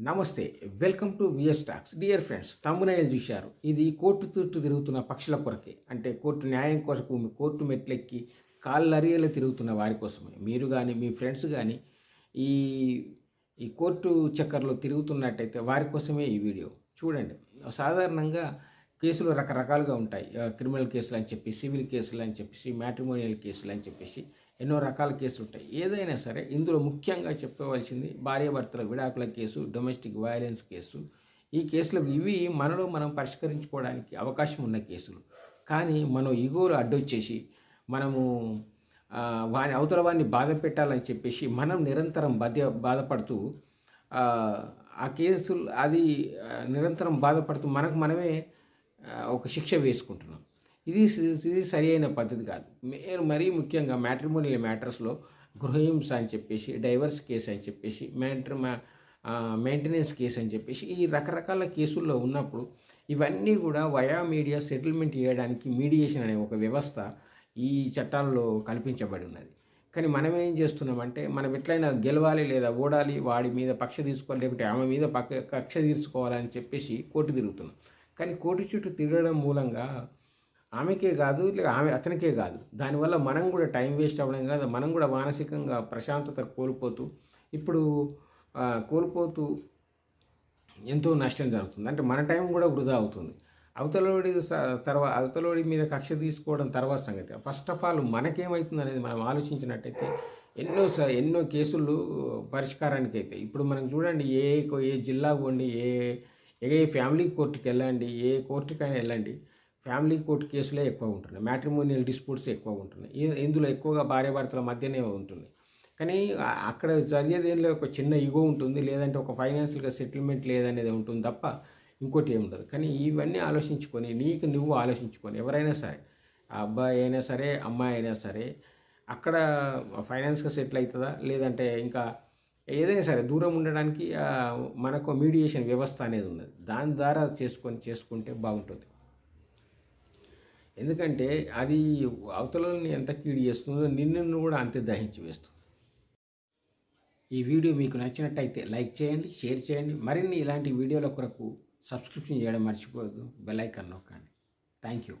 నమస్తే welcome to VS talks. Dear friends తమ్మునయ్యలు చూశారు. ఇది కోర్టు చుట్టూ తిరుగుతున్న పక్షుల కొరకే. అంటే కోర్టు న్యాయం కొరకు కోర్టు మెట్లెక్కి కాళ్ళరియలు తిరుగుతున్న వారి కోసమే. మీరు కానీ మీ ఫ్రెండ్స్ కానీ ఈ ఈ కోర్టు చక్కర్లో తిరుగుతున్నట్టయితే వారి కోసమే ఈ వీడియో. చూడండి. సాధారణంగా కేసులు రకరకాలుగా ఉంటాయి. క్రిమినల్ కేసులు అని చెప్పి సివిల్ కేసులు అని చెప్పేసి మ్యాట్రిమోనియల్ కేసులు అని చెప్పేసి ఎన్నో రకాల కేసులు ఉంటాయి. ఏదైనా సరే ఇందులో ముఖ్యంగా చెప్పవలసింది భార్యాభర్తల విడాకుల కేసు డొమెస్టిక్ వయలెన్స్ కేసు. ఈ కేసులు ఇవి మనలో మనం పరిష్కరించుకోవడానికి అవకాశం ఉన్న కేసులు. కానీ మనం ఈగోలు అడ్డొచ్చేసి మనము వాని అవతల వాడిని బాధ పెట్టాలని చెప్పేసి మనం నిరంతరం బాధ్య బాధపడుతూ ఆ, కేసులు అది నిరంతరం బాధపడుతూ మనకు మనమే ఒక శిక్ష వేసుకుంటున్నాం. ఇది ఇది సరి అయిన పద్ధతి కాదు. మీరు మరీ ముఖ్యంగా మ్యాట్రిమోనియల్ మ్యాటర్స్లో గృహహింస అని చెప్పేసి డైవర్స్ కేసు అని చెప్పేసి మ్యాట్రి మెయింటెనెన్స్ కేసు అని చెప్పేసి ఈ రకరకాల కేసుల్లో ఉన్నప్పుడు ఇవన్నీ కూడా వయా మీడియా సెటిల్మెంట్ చేయడానికి మీడియేషన్ అనే ఒక వ్యవస్థ ఈ చట్టాల్లో కల్పించబడి ఉన్నది. కానీ మనం ఏం చేస్తున్నామంటే మనం ఎట్లయినా గెలవాలి లేదా ఓడాలి వాడి మీద పక్ష తీసుకోవాలి లేకపోతే ఆమె మీద పక్క కక్ష తీర్చుకోవాలని చెప్పేసి కోర్టు తిరుగుతున్నాం. కానీ కోటి చుట్టూ తిరగడం మూలంగా ఆమెకే కాదు లేక ఆమె అతనికే కాదు. దానివల్ల మనం కూడా టైం వేస్ట్ అవ్వడం కాదు మనం కూడా మానసికంగా ప్రశాంతత కోల్పోతూ ఇప్పుడు కోల్పోతూ ఎంతో నష్టం జరుగుతుంది. అంటే మన టైం కూడా వృధా అవుతుంది. అవతలోడి తర్వాత అవతలోడి మీద కక్ష తీసుకోవడం తర్వాత సంగతి. ఫస్ట్ ఆఫ్ ఆల్ మనకేమవుతుంది అనేది మనం ఆలోచించినట్టయితే ఎన్నో స- ఎన్నో కేసులు పరిష్కారానికి అయితే ఇప్పుడు మనం చూడండి ఏ ఏ జిల్లా పోండి ఏ ఇక ఏ ఫ్యామిలీ కోర్టుకి వెళ్ళండి ఏ కోర్టుకైనా వెళ్ళండి ఫ్యామిలీ కోర్టు కేసులే ఎక్కువ ఉంటున్నాయి. మ్యాట్రిమోనియల్ డిస్ప్యూట్స్ ఎక్కువ ఉంటున్నాయి. ఇందులో ఎక్కువగా భార్యాభర్తల మధ్యనే ఉంటుంది కానీ అక్కడ జరిగేది ఏం ఒక చిన్న ఈగో ఉంటుంది లేదంటే ఒక ఫైనాన్షియల్గా సెటిల్మెంట్ లేదనేది ఉంటుంది తప్ప ఇంకోటి ఏమి ఉండదు. కానీ ఇవన్నీ ఆలోచించుకొని నీకు నువ్వు ఆలోచించుకొని ఎవరైనా సరే అబ్బాయి అయినా సరే అమ్మాయి అయినా సరే అక్కడ ఫైనాన్స్గా సెటిల్ అవుతుందా? లేదంటే ఇంకా ఏదైనా సరే దూరం ఉండడానికి మనకు మీడియేషన్ వ్యవస్థ అనేది ఉన్నది. దాని ద్వారా చేసుకొని చేసుకుంటే బాగుంటుంది. ఎందుకంటే అది అవతలని ఎంత కీడి చేస్తుందో నిన్ను కూడా అంతే దహించి వేస్తుంది. ఈ వీడియో మీకు నచ్చినట్టయితే లైక్ చేయండి షేర్ చేయండి. మరిన్ని ఇలాంటి వీడియోల కొరకు సబ్స్క్రిప్షన్ చేయడం మర్చిపోవద్దు. బెల్ ఐకాన్ నొక్కండి. Thank you.